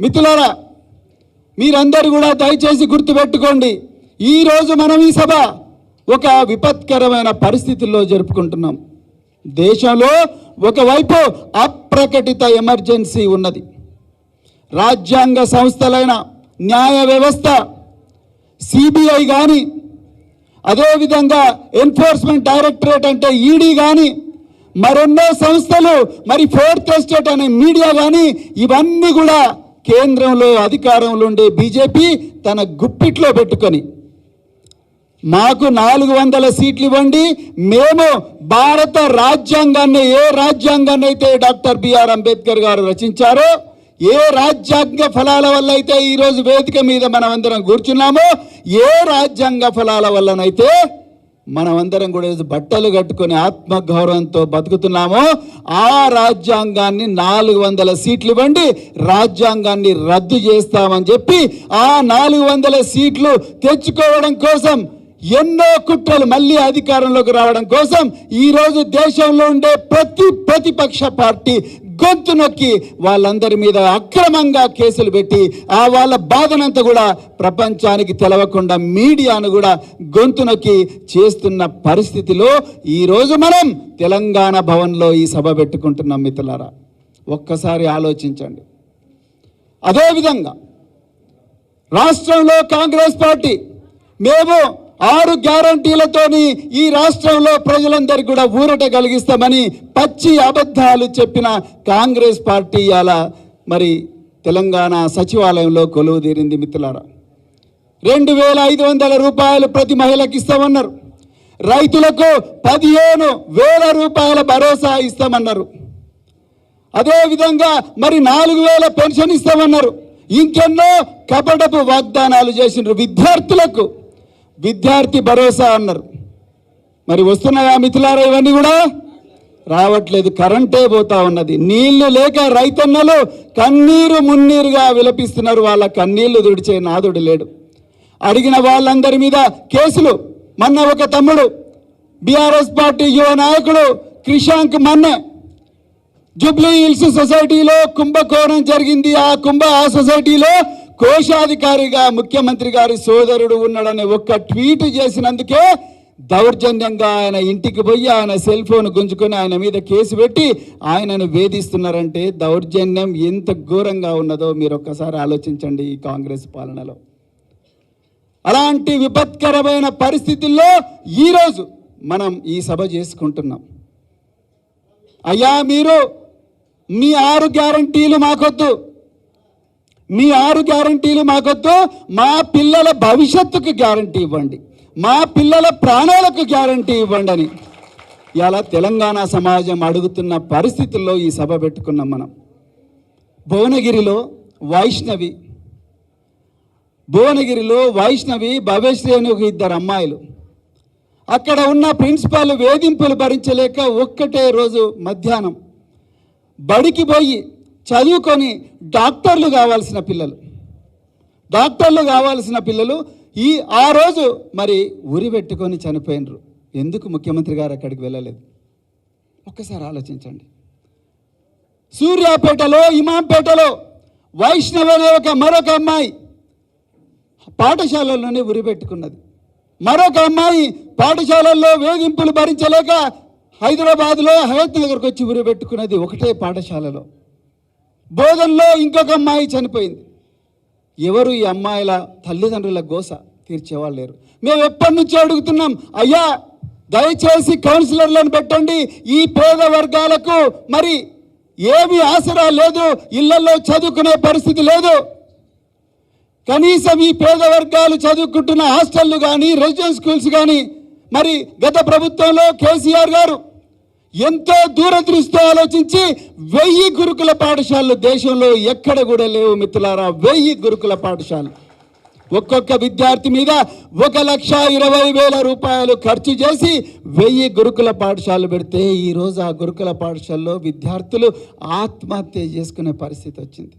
మిత్రులారా మీరందరూ కూడా దయచేసి గుర్తుపెట్టుకోండి ఈరోజు మనం ఈ సభ ఒక విపత్కరమైన పరిస్థితుల్లో జరుపుకుంటున్నాం. దేశంలో ఒకవైపు అప్రకటిత ఎమర్జెన్సీ ఉన్నది. రాజ్యాంగ సంస్థలైన న్యాయ వ్యవస్థ సిబిఐ కానీ అదేవిధంగా ఎన్ఫోర్స్మెంట్ డైరెక్టరేట్ అంటే ఈడీ కానీ మరెన్నో సంస్థలు మరి ఫోర్త్ ఎస్టేట్ అనే మీడియా కానీ ఇవన్నీ కూడా కేంద్రంలో అధికారంలో ఉండే బీజేపీ తన గుప్పిట్లో పెట్టుకొని మాకు నాలుగు వందల సీట్లు ఇవ్వండి మేము భారత రాజ్యాంగాన్ని ఏ రాజ్యాంగాన్ని అయితే డాక్టర్ బిఆర్ అంబేద్కర్ గారు రచించారో ఏ రాజ్యాంగ ఫలాల వల్ల అయితే ఈరోజు వేదిక మీద మనం అందరం కూర్చున్నామో ఏ రాజ్యాంగ ఫలాల వల్లనైతే మనమందరం కూడా బట్టలు కట్టుకొని ఆత్మగౌరవంతో బతుకుతున్నామో. ఆ రాజ్యాంగాన్ని నాలుగు వందల సీట్లు ఇవ్వండి రాజ్యాంగాన్ని రద్దు చేస్తామని చెప్పి ఆ నాలుగు వందల సీట్లు తెచ్చుకోవడం కోసం ఎన్నో కుట్రలు మళ్ళీ అధికారంలోకి రావడం కోసం ఈరోజు దేశంలో ఉండే ప్రతి ప్రతిపక్ష పార్టీ గొంతు నొక్కి వాళ్ళందరి మీద అక్రమంగా కేసులు పెట్టి ఆ వాళ్ళ బాధనంతా కూడా ప్రపంచానికి తెలవకుండా మీడియాను కూడా గొంతు నొక్కి చేస్తున్న పరిస్థితిలో ఈరోజు మనం తెలంగాణ భవన్లో ఈ సభ పెట్టుకుంటున్నాం మిత్రులారా. ఒక్కసారి ఆలోచించండి. అదేవిధంగా రాష్ట్రంలో కాంగ్రెస్ పార్టీ మేము ఆరు గ్యారంటీలతోని ఈ రాష్ట్రంలో ప్రజలందరికీ కూడా ఊరట కలిగిస్తామని పచ్చి అబద్ధాలు చెప్పిన కాంగ్రెస్ పార్టీ అలా మరి తెలంగాణ సచివాలయంలో కొలువు తీరింది మిత్రులారా. రెండు వేల ఐదు వందల రూపాయలు ప్రతి మహిళకి ఇస్తామన్నారు. రైతులకు పదిహేను వేల రూపాయల భరోసా ఇస్తామన్నారు. అదేవిధంగా మరి నాలుగు వేల పెన్షన్ ఇస్తామన్నారు. ఇంకెన్నో కపటపు వాగ్దానాలు చేసిండ్రు విద్యార్థులకు. విద్యార్థి భరోసా అన్నారు. మరి వస్తున్నాయా మిథులారా ఇవన్నీ కూడా? రావట్లేదు కరెంటే పోతా ఉన్నది. నీళ్ళు లేక రైతన్నలు కన్నీరు మున్నీరుగా విలపిస్తున్నారు. వాళ్ళ కన్నీళ్ళు దుడిచే నాదుడు లేడు. అడిగిన వాళ్ళందరి మీద కేసులు. మొన్న ఒక తమ్ముడు బీఆర్ఎస్ పార్టీ యువ నాయకుడు క్రిషాంక్ మన్నె జూబ్లీ హిల్స్ సొసైటీలో కుంభకోణం జరిగింది. ఆ కుంభ ఆ సొసైటీలో కోశాధికారిగా ముఖ్యమంత్రి గారి సోదరుడు ఉన్నాడని ఒక్క ట్వీట్ చేసినందుకే దౌర్జన్యంగా ఆయన ఇంటికి పోయి ఆయన సెల్ ఫోన్ గుంజుకొని ఆయన మీద కేసు పెట్టి ఆయనను వేధిస్తున్నారంటే దౌర్జన్యం ఎంత ఘోరంగా ఉన్నదో మీరు ఒక్కసారి ఆలోచించండి ఈ కాంగ్రెస్ పాలనలో. అలాంటి విపత్కరమైన పరిస్థితుల్లో ఈరోజు మనం ఈ సభ చేసుకుంటున్నాం. అయ్యా మీరు మీ ఆరు గ్యారంటీలు మాకొద్దు. మీ ఆరు గ్యారంటీలు మాకొద్దు మా పిల్లల భవిష్యత్తుకు గ్యారంటీ ఇవ్వండి. మా పిల్లల ప్రాణాలకు గ్యారంటీ ఇవ్వండి అని ఇలా తెలంగాణ సమాజం అడుగుతున్న పరిస్థితుల్లో ఈ సభ పెట్టుకున్నాం మనం. భువనగిరిలో వైష్ణవి భువనగిరిలో వైష్ణవి భవేశ్రీ అని ఒక ఇద్దరు అమ్మాయిలు. అక్కడ ఉన్న ప్రిన్సిపాల్ వేధింపులు భరించలేక ఒక్కటే రోజు మధ్యాహ్నం బడికి పోయి చదువుకొని డాక్టర్లు కావాల్సిన పిల్లలు. డాక్టర్లు కావాల్సిన పిల్లలు ఈ ఆ రోజు మరి ఉరి పెట్టుకొని చనిపోయినరు. ఎందుకు ముఖ్యమంత్రి గారు అక్కడికి వెళ్ళలేదు? ఒక్కసారి ఆలోచించండి. సూర్యాపేటలో ఇమాంపేటలో వైష్ణవ్ అనే ఒక మరొక అమ్మాయి పాఠశాలలోనే ఉరి పెట్టుకున్నది. మరొక అమ్మాయి పాఠశాలల్లో వేధింపులు భరించలేక హైదరాబాద్లో హయత్ నగర్కి వచ్చి ఉరి పెట్టుకున్నది ఒకటే పాఠశాలలో. బోధనలో ఇంకొక అమ్మాయి చనిపోయింది. ఎవరు ఈ అమ్మాయిల తల్లిదండ్రుల గోస తీర్చేవాళ్ళు లేరు. మేము ఎప్పటి నుంచి అడుగుతున్నాం అయ్యా దయచేసి కౌన్సిలర్లను పెట్టండి ఈ పేద వర్గాలకు మరి ఏమీ ఆసరా లేదు ఇళ్ళలో చదువుకునే పరిస్థితి లేదు. కనీసం ఈ పేద వర్గాలు చదువుకుంటున్న హాస్టళ్ళు కానీ రెసిడెన్స్ స్కూల్స్ కానీ మరి గత ప్రభుత్వంలో కేసీఆర్ గారు ఎంతో దూరదృష్టితో ఆలోచించి వెయ్యి గురుకుల పాఠశాలలు దేశంలో ఎక్కడ కూడా లేవు మిత్రులారా వెయ్యి గురుకుల పాఠశాలలు. ఒక్కొక్క విద్యార్థి మీద ఒక లక్ష ఇరవై వేల రూపాయలు ఖర్చు చేసి వెయ్యి గురుకుల పాఠశాలలు పెడితే ఈరోజు ఆ గురుకుల పాఠశాలలో విద్యార్థులు ఆత్మహత్య చేసుకునే పరిస్థితి వచ్చింది.